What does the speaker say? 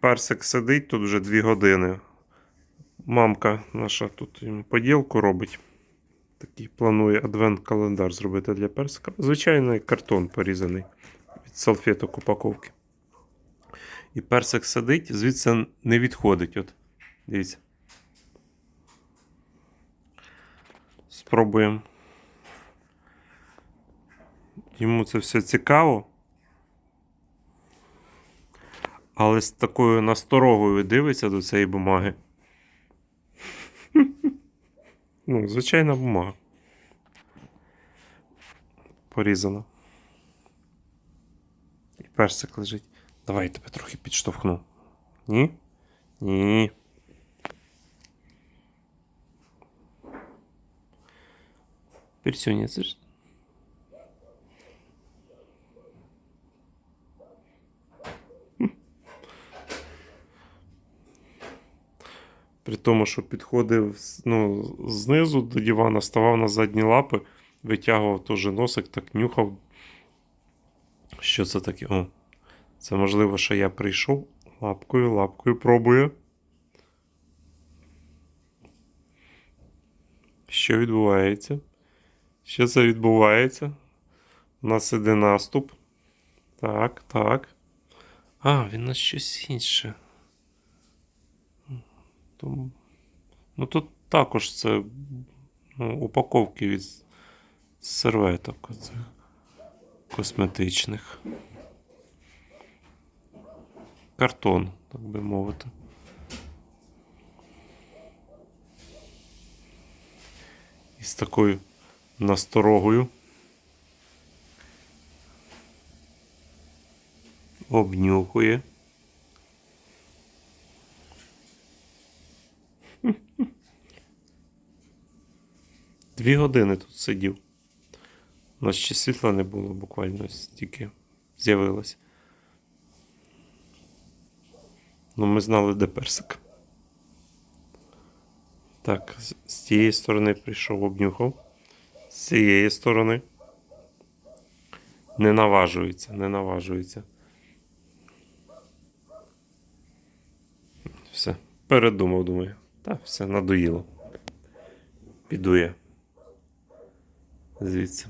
Персик сидить тут вже 2 години. Мамка наша тут йому поділку робить. Такий планує адвент-календар зробити для персика. Звичайний картон порізаний від салфеток упаковки. І персик сидить, звідси не відходить. От, дивіться. Спробуємо. Йому це все цікаво. Але з такою насторогою дивиться до цієї бумаги. Ну, звичайна бумага. Порізана. І персик лежить. Давай я тебе трохи підштовхну. Ні? Ні. Персюня, це ж. При тому, що підходив ну, знизу до дивана, ставав на задні лапи, витягував теж носик, так нюхав. Що це таке? О, це можливо, що я прийшов лапкою, лапкою пробую. Що відбувається? Що це відбувається? У нас іде наступ. Так, так. А, він на щось інше. Тому... Ну тут також це ну, упаковки від серветок оцих косметичних. Картон, так би мовити. І з такою насторогою. Обнюхує. Дві години тут сидів. У нас ще світла не було, буквально стільки з'явилось. Ну, ми знали, де персик. Так, з- тієї сторони прийшов, обнюхав. З цієї сторони. Не наважується, не наважується. Все, передумав, думаю. Та, все, надоїло. Піду я. Звідси.